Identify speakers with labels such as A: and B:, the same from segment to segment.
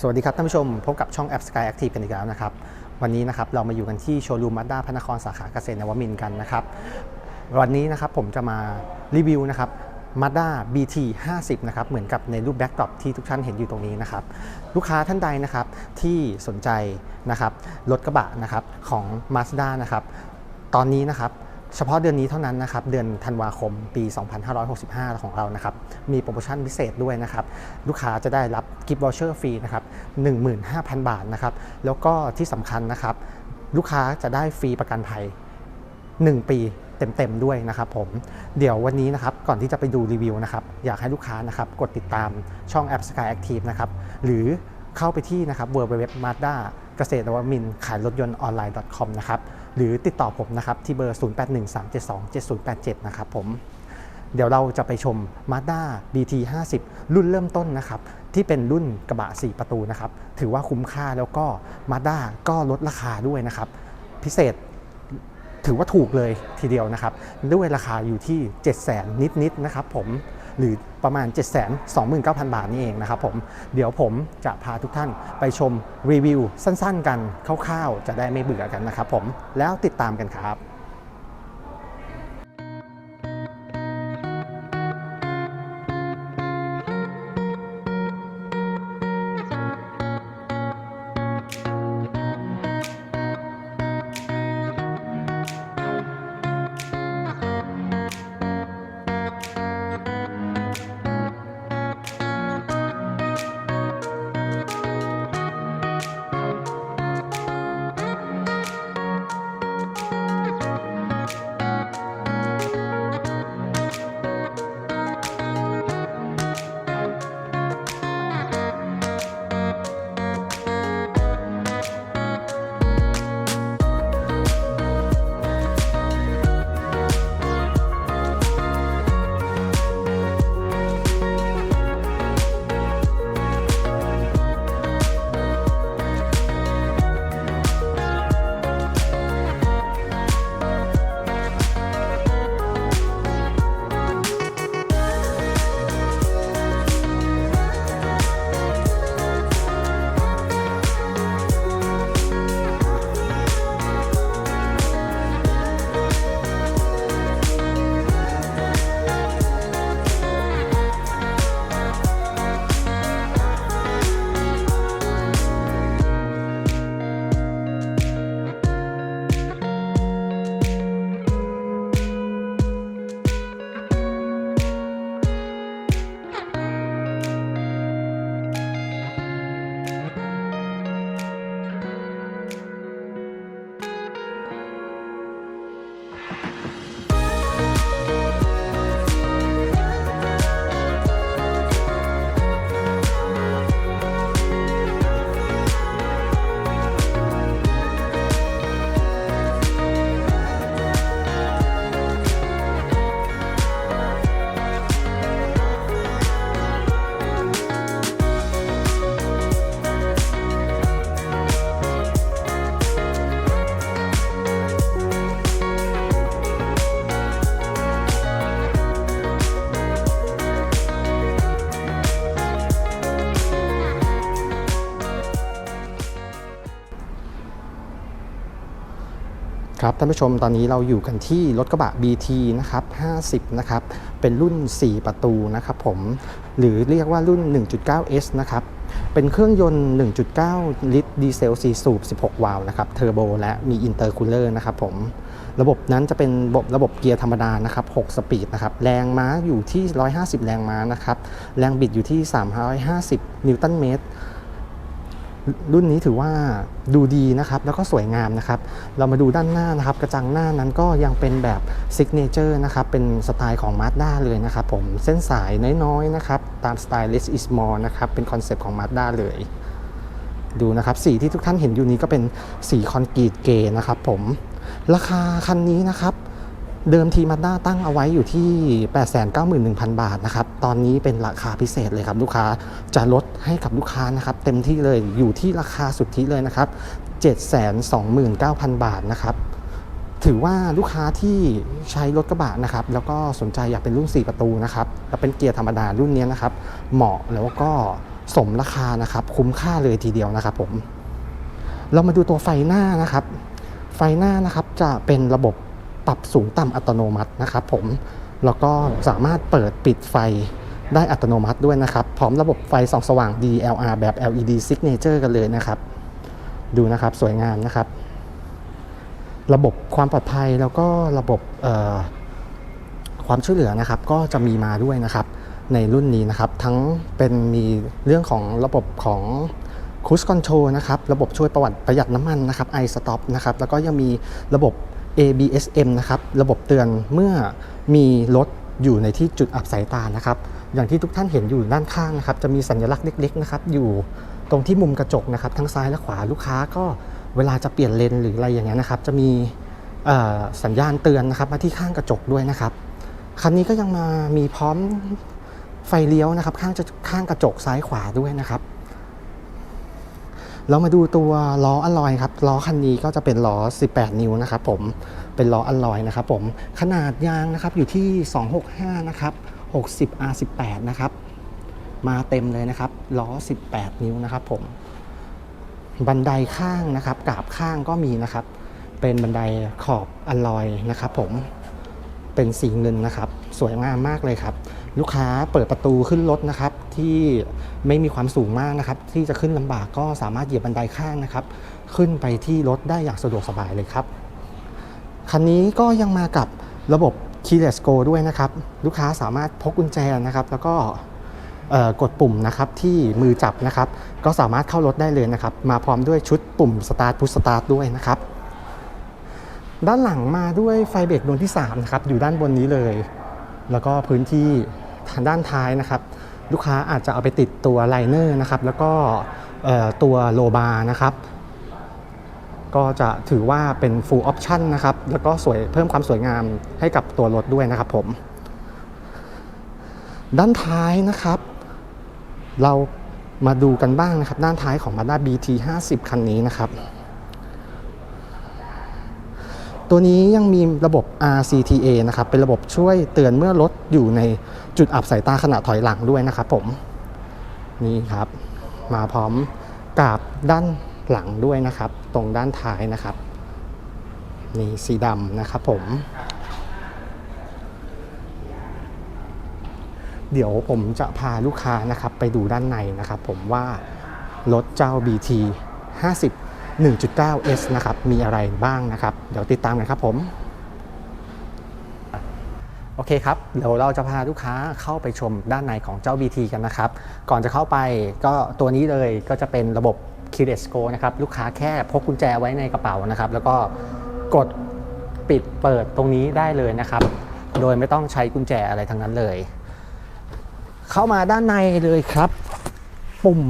A: สวัสดีครับท่านผู้ชม พบกับช่องแอป Sky Active กันอีกแล้วนะครับ วันนี้นะครับเรามาอยู่กันที่โชว์รูมมาด้าพระนครสาขาเกษตรนวมินทร์กันนะครับ วันนี้นะครับผมจะมารีวิวนะครับ Mazda BT 50นะครับเหมือนกับในรูปแบ็กดรอปที่ทุกท่านเห็นอยู่ตรงนี้นะครับลูกค้าท่านใดนะครับที่สนใจนะครับรถกระบะนะครับของ Mazda นะครับตอนนี้นะครับ เฉพาะเดือนนี้เท่านั้นนะครับเดือนธันวาคมปี 2565 ของเรานะครับมีโปรโมชั่นพิเศษด้วยนะครับลูกค้าจะได้รับกิฟต์วอเชอร์ฟรีนะครับ15,000 บาทนะครับแล้วก็ที่สำคัญนะครับลูกค้าจะได้ฟรีประกันภัย 1 ปีเต็มๆด้วยนะครับผมเดี๋ยววันนี้นะครับก่อนที่จะไปดูรีวิวนะครับอยากให้ลูกค้านะครับกดติดตามช่องแอป Sky Active นะครับหรือเข้าไปที่นะครับ www.mazda เกษตรวมินขายรถยนต์ออนไลน์ .com นะครับ หรือติดต่อผมนะครับที่เบอร์ 0813727087 นะครับผม เดี๋ยวเราจะไปชม Mazda BT 50 รุ่นเริ่มต้นนะครับ ที่เป็นรุ่นกระบะ 4 ประตูนะครับ ถือว่าคุ้มค่าแล้วก็ Mazda ก็ลดราคาด้วยนะครับ พิเศษถือว่าถูกเลยทีเดียวนะครับ ด้วยราคาอยู่ที่ 7 0 0 0 0นิดๆนะครับผม หรือประมาณ 7 2 9 0 0 0 บาทนี่เองนะครับผมเดี๋ยวผมจะพาทุกท่านไปชมรีวิวสั้นๆ กันคร่าวๆ จะได้ไม่เบื่อกันนะครับผมแล้วติดตามกันครับ ครับท่านผู้ชมตอนนี้เราอยู่กันที่รถกระบะ BT นะครับ50 นะครับ เป็นรุ่น 4 ประตูนะครับผม หรือเรียกว่ารุ่น 1.9S นะครับ เป็นเครื่องยนต์ 1.9 ลิตรดีเซล4สูบ 16 วาล์วนะครับ เทอร์โบและมีอินเตอร์คูลเลอร์นะครับผม ระบบนั้นจะเป็นระบบระบบเกียร์ธรรมดานะครับ 6 สปีดนะครับ แรงม้าอยู่ที่ 150 แรงม้านะครับ แรงบิดอยู่ที่ 350 นิวตันเมตร รุ่นนี้ถือว่าดูดีนะครับ แล้วก็สวยงามนะครับ เรามาดูด้านหน้านะครับ กระจังหน้านั้นก็ยังเป็นแบบซิกเนเจอร์นะครับ เป็นสไตล์ของ Mazda เลยนะครับผม เส้นสายน้อยๆนะครับ ตามสไตล์ less is more นะครับ เป็นคอนเซปต์ของ Mazda เลย ดูนะครับ สีที่ทุกท่านเห็นอยู่นี้ก็เป็นสีคอนกรีตเกย์นะครับผม ราคาคันนี้นะครับ เดิมทีมาด้าตั้งเอาไว้อยู่ที่ 891,000 บาทนะครับ ตอนนี้เป็นราคาพิเศษเลยครับ ลูกค้าจะลดให้กับลูกค้านะครับ เต็มที่เลยอยู่ที่ราคาสุทธิเลยนะครับ 729,000 บาทนะครับ ถือว่าลูกค้าที่ใช้รถกระบะนะครับ แล้วก็สนใจอยากเป็นรุ่น 4 ประตูนะครับแล้วเป็นเกียร์ธรรมดารุ่นนี้นะครับ เหมาะแล้วก็สมราคานะครับ คุ้มค่าเลยทีเดียวนะครับผม เรามาดูตัวไฟหน้านะครับ ไฟหน้านะครับจะเป็นระบบ ปรับสูงต่ำอัตโนมัตินะครับผมแล้วก็สามารถเปิดปิดไฟได้อัตโนมัติด้วยนะครับ พร้อมระบบไฟส่องสว่าง DLR แบบ LED Signature กันเลยนะครับ ดูนะครับสวยงามนะครับ ระบบความปลอดภัยแล้วก็ระบบความช่วยเหลือนะครับ ก็จะมีมาด้วยนะครับในรุ่นนี้นะครับ ทั้งเป็นมีเรื่องของระบบของ Cruise Control นะครับ ระบบช่วยประวัติประหยัดน้ำมันนะครับ i Stop นะครับ แล้วก็ยังมีระบบ ABSM นะครับ ระบบเตือนเมื่อมีรถอยู่ในที่จุดอับสายตานะครับ อย่างที่ทุกท่านเห็นอยู่ด้านข้างนะครับ จะมีสัญลักษณ์เล็กๆนะครับ อยู่ตรงที่มุมกระจกนะครับ ทั้งซ้ายและขวาลูกค้าก็เวลาจะเปลี่ยนเลนหรืออะไรอย่างเงี้ยนะครับ จะมีสัญญาณเตือนนะครับ มาที่ข้างกระจกด้วยนะครับ คันนี้ก็ยังมามีพร้อมไฟเลี้ยวนะครับ ข้างจะข้างกระจกซ้ายขวาด้วยนะครับ เรามาดูตัวล้ออลลอยครับล้อคันนี้ก็จะเป็นล้อ 18 นิ้วนะครับผมเป็นล้ออลลอยนะครับผมขนาดยางนะครับอยู่ที่ 265 นะครับ 60 R18 นะครับมาเต็มเลยนะครับล้อ 18 นิ้วนะครับผมบันไดข้างนะครับกราบข้างก็มีนะครับ เป็นบันไดขอบอลลอยนะครับผมเป็นสีเงินนะครับ สวยงามมากเลยครับ ลูกค้าเปิดประตูขึ้นรถนะครับที่ ไม่มีความสูงมากนะครับ ที่จะขึ้นลำบากก็สามารถเหยียบบันไดข้างนะครับ ขึ้นไปที่รถได้อย่างสะดวกสบายเลยครับคันนี้ก็ยังมากับระบบ Keyless Go ด้วยนะครับ ลูกค้าสามารถพกกุญแจนะครับ แล้วก็กดปุ่มนะครับที่มือจับนะครับ ก็สามารถเข้ารถได้เลยนะครับ มาพร้อมด้วยชุดปุ่ม Start Push Start ด้วยนะครับ ด้านหลังมาด้วยไฟเบรกดวงที่3นะครับอยู่ด้านบนนี้เลย แล้วก็พื้นที่ทางด้านท้ายนะครับ ลูกค้าอาจจะเอาไปติดตัวไลเนอร์นะครับ แล้วก็ตัวโลบาร์นะครับ ก็จะถือว่าเป็น full option นะครับ แล้วก็สวยเพิ่มความสวยงามให้กับตัวรถด้วยนะครับผม ด้านท้ายนะครับ เรามาดูกันบ้างนะครับ ด้านท้ายของ Mazda BT 50 คันนี้นะครับ ตัวนี้ยังมีระบบ RCTA นะครับ เป็นระบบช่วยเตือนเมื่อรถอยู่ในจุดอับสายตาขณะถอยหลังด้วยนะครับผม นี่ครับ มาพร้อมกับด้านหลังด้วยนะครับ ตรงด้านท้ายนะครับ นี่สีดำนะครับผม เดี๋ยวผมจะพาลูกค้านะครับไปดูด้านในนะครับผมว่ารถเจ้า BT 50 1.9S นะครับมีอะไรบ้างนะครับ เดี๋ยวติดตามกันครับผมโอเคครับ เดี๋ยวเราจะพาลูกค้าเข้าไปชมด้านในของเจ้า BT กันนะครับ ก่อนจะเข้าไปก็ตัวนี้เลยก็จะเป็นระบบ Keyless Go นะครับ ลูกค้าแค่พกกุญแจไว้ในกระเป๋านะครับ แล้วก็กดปิดเปิดตรงนี้ได้เลยนะครับ โดยไม่ต้องใช้กุญแจอะไรทั้งนั้นเลย เข้ามาด้านในเลยครับ ปุ่ม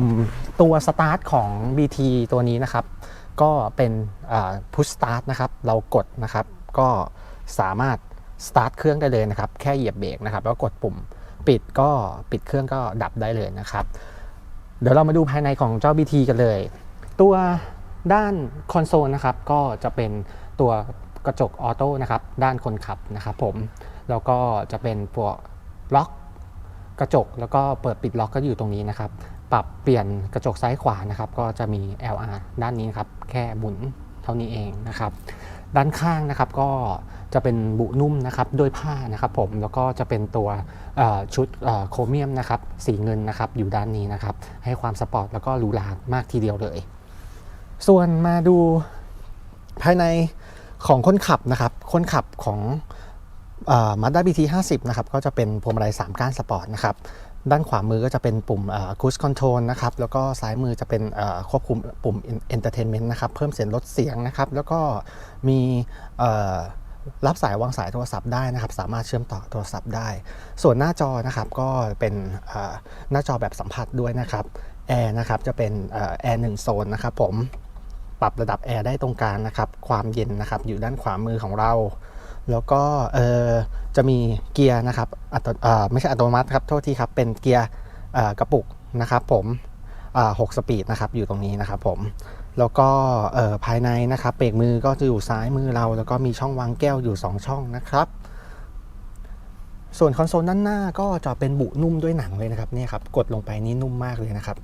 A: ตัว Start ของ BT ตัวนี้นะครับ ก็เป็นอ่า Push Start นะครับ เรากดนะครับ ก็สามารถ Start เครื่องได้เลยนะครับ แค่เหยียบเบรกนะครับ แล้วกดปุ่มปิดก็ปิดเครื่องก็ดับได้เลยนะครับ เดี๋ยวเรามาดูภายในของเจ้า BT กันเลย ตัวด้านคอนโซลนะครับ ก็จะเป็นตัวกระจกออโต้นะครับ ด้านคนขับนะครับผม แล้วก็จะเป็นพวกล็อกกระจกแล้วก็เปิดปิดล็อกก็อยู่ตรงนี้นะครับ ปรับเปลี่ยนกระจกซ้ายขวานะครับ ก็จะมี LR ด้านนี้ครับ แค่หมุนเท่านี้เองนะครับ ด้านข้างนะครับก็จะเป็นบุนุ่มนะครับด้วยผ้านะครับผมแล้วก็จะเป็นตัวชุดโครเมียมนะครับสีเงินนะครับอยู่ด้านนี้นะครับ ให้ความสปอร์ตแล้วก็หรูหรามากทีเดียวเลย ส่วนมาดูภายในของคนขับนะครับ คนขับของมาด้า BT 50นะครับก็จะเป็นพวงมาลัย3ก้านสปอร์ตนะครับ ด้านขวามือก็จะเป็นปุ่ม Cruise Control นะครับ แล้วก็ซ้ายมือจะเป็นควบคุมปุ่ม Entertainment นะครับ เพิ่มเสียงลดเสียงนะครับ แล้วก็มีรับสายวางสายโทรศัพท์ได้นะครับ สามารถเชื่อมต่อโทรศัพท์ได้ ส่วนหน้าจอนะครับก็เป็นหน้าจอแบบสัมผัสด้วยนะครับแอร์นะครับจะเป็นแอร์หนึ่งโซนนะครับผมปรับระดับแอร์ได้ตรงกลางนะครับ ความเย็นนะครับอยู่ด้านขวามือของเรา แล้วก็เออจะมีเกียร์นะครับอัตอไม่ใช่อัตโนมัติครับโทษทีครับเป็นเกียร์กระปุกนะครับผมหกสปีดนะครับอยู่ตรงนี้นะครับผมแล้วก็ภายในนะครับเบรกมือก็จะอยู่ซ้ายมือเรา แล้วก็มีช่องวางแก้วอยู่ 2 ช่องนะครับส่วนคอนโซลด้านหน้าก็จะเป็นบุนุ่มด้วยหนังเลยนะครับนี่ครับกดลงไปนี่นุ่มมากเลยนะครับ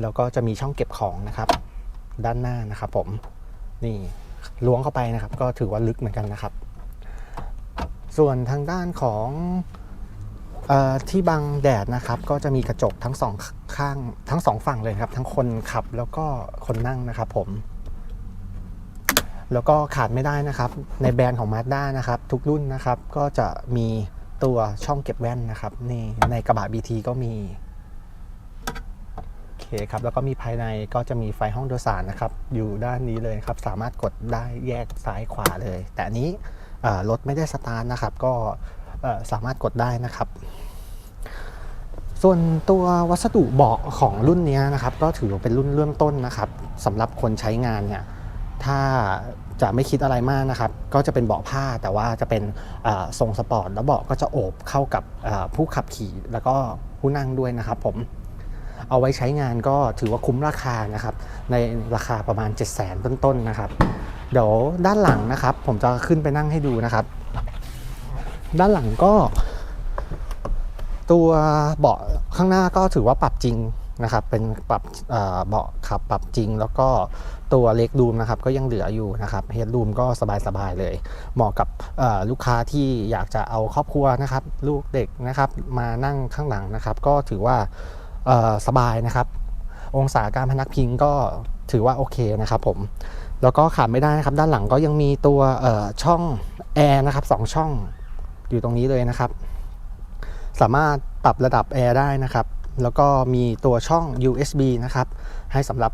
A: แล้วก็จะมีช่องเก็บของนะครับ ด้านหน้านะครับผมนี่ ล้วงเข้าไปนะครับ ก็ถือว่าลึกเหมือนกันนะครับ ส่วนทางด้านของออที่บังแดดนะครับ ก็จะมีกระจกทั้งสองข้างทั้งสองฝั่งเลยครับ ทั้งคนขับแล้วก็คนนั่งนะครับ ผม แล้วก็ขาดไม่ได้นะครับ ในแบรนด์ของ Mazda นะครับ ทุกรุ่นนะครับก็จะมีตัวช่องเก็บแว่นนะครับนี่ในกระบะ BT ก็มี เคครับ แล้วก็มีภายในก็จะมีไฟห้องโดยสารนะครับ อยู่ด้านนี้เลยครับ สามารถกดได้แยกซ้ายขวาเลย แต่อันนี้รถไม่ได้สตาร์ทนะครับ ก็สามารถกดได้นะครับ ส่วนตัววัสดุเบาะของรุ่นนี้นะครับ ก็ถือว่าเป็นรุ่นเริ่มต้นนะครับสำหรับคนใช้งานเนี่ย ถ้าจะไม่คิดอะไรมากนะครับ ก็จะเป็นเบาะผ้าแต่ว่าจะเป็นทรงสปอร์ตแล้วเบาะก็จะโอบเข้ากับผู้ขับขี่แล้วก็ผู้นั่งด้วยนะครับผม เอาไว้ใช้งานก็ถือว่าคุ้มราคานะครับ ในราคาประมาณ 7 0 0 0 0 0 ต้นๆนะครับ เดี๋ยวด้านหลังนะครับ ผมจะขึ้นไปนั่งให้ดูนะครับ ด้านหลังก็ ตัวเบาะข้างหน้าก็ถือว่าปรับจริงนะครับ เป็นปรับเบาะขับปรับจริง แล้วก็ตัวเล็กดูมนะครับก็ยังเหลืออยู่นะครับเฮดรูมก็สบายๆเลย เหมาะกับลูกค้าที่อยากจะเอาครอบครัวนะครับ ลูกเด็กนะครับ มานั่งข้างหลังนะครับ ก็ถือว่า สบายนะครับ องศาการพนักพิงก็ถือว่าโอเคนะครับผม แล้วก็ขาดไม่ได้นะครับ ด้านหลังก็ยังมีตัวช่องแอร์นะครับสองช่องอยู่ตรงนี้เลยนะครับ สามารถปรับระดับแอร์ได้นะครับ แล้วก็มีตัวช่อง USB นะครับ ให้สำหรับ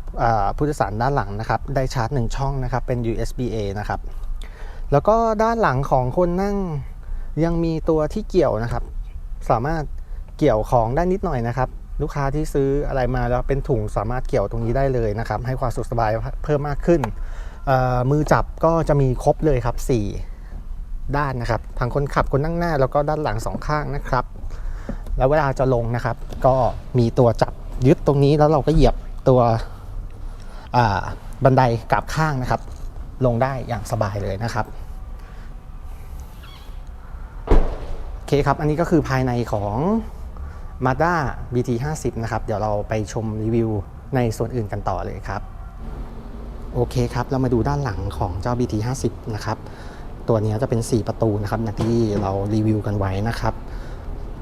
A: ผู้โดยสารด้านหลังนะครับ ได้ชาร์จ 1 ช่องนะครับ เป็น USB A นะครับ แล้วก็ด้านหลังของคนนั่งยังมีตัวที่เกี่ยวนะครับ สามารถเกี่ยวของได้นิดหน่อยนะครับ ลูกค้าที่ซื้ออะไรมาแล้วเป็นถุงสามารถเกี่ยวตรงนี้ได้เลยนะครับ ให้ความสะดวกสบายเพิ่มมากขึ้น มือจับก็จะมีครบเลยครับ 4 ด้านนะครับทั้งคนขับคนนั่งหน้า แล้วก็ด้านหลังสองข้างนะครับ แล้วเวลาจะลงนะครับ ก็มีตัวจับยึดตรงนี้แล้วเราก็เหยียบตัวบันไดกลับข้างนะครับ ลงได้อย่างสบายเลยนะครับโอเคครับ อันนี้ก็คือภายในของ Mazda BT 50 นะครับ เดี๋ยวเราไปชมรีวิวในส่วนอื่นกันต่อเลยครับ โอเคครับ เรามาดูด้านหลังของเจ้า BT 50 นะครับ ตัวนี้จะเป็น 4 ประตูนะครับอย่างที่เรารีวิวกันไว้นะครับ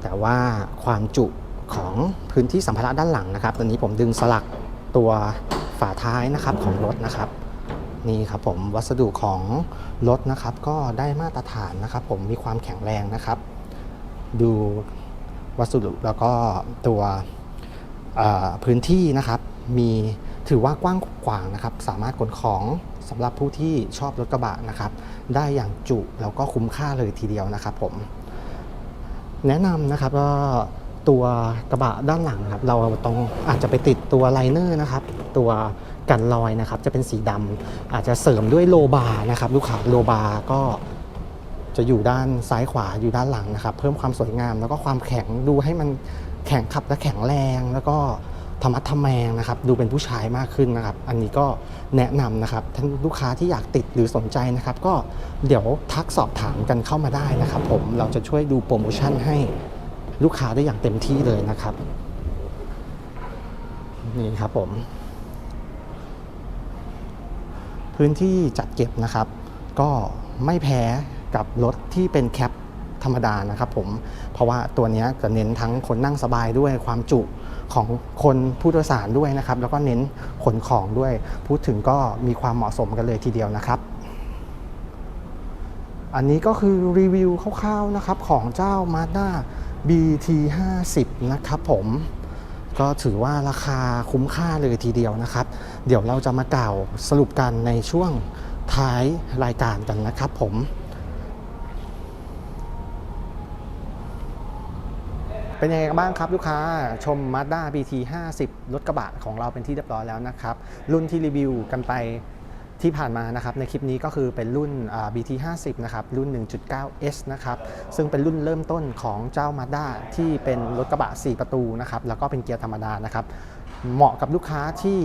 A: แต่ว่าความจุของพื้นที่สัมภาระด้านหลังนะครับตอนนี้ผมดึงสลักตัวฝาท้ายนะครับของรถนะครับนี่ครับผมวัสดุของรถนะครับก็ได้มาตรฐานนะครับ ผมมีความแข็งแรงนะครับ ดู วัสดุแล้วก็ตัวพื้นที่นะครับมีถือว่ากว้างขวางนะครับ สามารถขนของสำหรับผู้ที่ชอบรถกระบะนะครับ ได้อย่างจุแล้วก็คุ้มค่าเลยทีเดียวนะครับผมแนะนำนะครับว่าตัวกระบะด้านหลังครับ เราต้องอาจจะไปติดตัวไลเนอร์นะครับ ตัวกันรอยนะครับ จะเป็นสีดำอาจจะเสริมด้วยโลบาร์นะครับ ลูกค้าโลบาร์ก็ จะอยู่ด้านซ้ายขวาอยู่ด้านหลังนะครับ เพิ่มความสวยงามแล้วก็ความแข็งดูให้มันแข็งขับและแข็งแรงแล้วก็ธรรมะทะแมงนะครับ ดูเป็นผู้ชายมากขึ้นนะครับ อันนี้ก็แนะนำนะครับท่านลูกค้าที่อยากติดหรือสนใจนะครับ ก็เดี๋ยวทักสอบถามกันเข้ามาได้นะครับ ผมเราจะช่วยดูโปรโมชั่นให้ลูกค้าได้อย่างเต็มที่เลยนะครับนี่ครับผม พื้นที่จัดเก็บนะครับ ก็ไม่แพ้ กับรถที่เป็นแคปธรรมดานะครับผม เพราะว่าตัวนี้จะเน้นทั้งคนนั่งสบายด้วยความจุของคนผู้โดยสารด้วยนะครับ แล้วก็เน้นขนของด้วย พูดถึงก็มีความเหมาะสมกันเลยทีเดียวนะครับ อันนี้ก็คือรีวิวคร่าวๆนะครับของเจ้า Mazda BT 50 นะครับผมก็ถือว่าราคาคุ้มค่าเลยทีเดียวนะครับ เดี๋ยวเราจะมากล่าวสรุปกันในช่วงท้ายรายการกันนะครับผม เป็นยังไงกันบ้างครับลูกค้าชม Mazda BT 50 รถกระบะของเราเป็นที่เรียบร้อยแล้วนะครับ รุ่นที่รีวิวกันไปที่ผ่านมานะครับในคลิปนี้ก็คือเป็นรุ่น BT 50 นะครับรุ่น 1.9S นะครับซึ่งเป็นรุ่นเริ่มต้นของเจ้า Mazda ที่เป็นรถกระบะ 4 ประตูนะครับแล้วก็เป็นเกียร์ธรรมดานะครับ เหมาะกับลูกค้าที่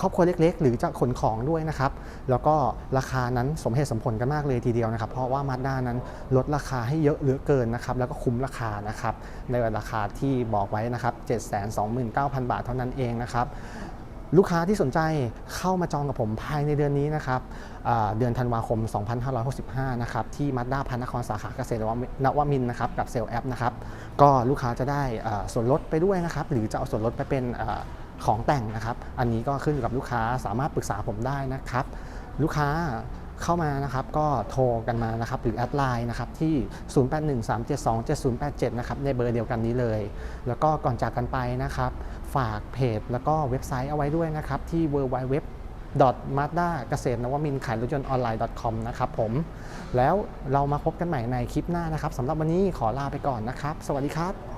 A: ครอบครัวเล็ก ๆ หรือจะขนของด้วยนะครับ แล้วก็ราคานั้นสมเหตุสมผลกันมากเลยทีเดียวนะครับ เพราะว่ามาด้านั้นลดราคาให้เยอะเหลือเกินนะครับ แล้วก็คุ้มราคานะครับ ในราคาที่บอกไว้นะครับ 729,000 บาทเท่านั้นเองนะครับลูกค้าที่สนใจเข้ามาจองกับผมภายในเดือนนี้นะครับเดือนธันวาคม 2565 นะครับ ที่มัดด้าพันนครสาขาเกษตรนวมินทร์นะครับ กับเซลล์แอปนะครับ ก็ลูกค้าจะได้ส่วนลดไปด้วยนะครับ หรือจะเอาส่วนลดไปเป็น ของแต่งนะครับ อันนี้ก็ขึ้นอยู่กับลูกค้าสามารถปรึกษาผมได้นะครับ ลูกค้าเข้ามานะครับก็โทรกันมานะครับหรือแอดไลน์นะครับที่ 0813727087 นะครับในเบอร์เดียวกันนี้เลย แล้วก็ก่อนจากกันไปนะครับ ฝากเพจแล้วก็เว็บไซต์เอาไว้ด้วยนะครับที่ www m a z d a เกษตรนวมินทร์ขายรถยนต์ออนไลน์ .com นะครับผม แล้วเรามาพบกันใหม่ในคลิปหน้านะครับสำหรับวันนี้ขอลาไปก่อนนะครับ สวัสดีครับ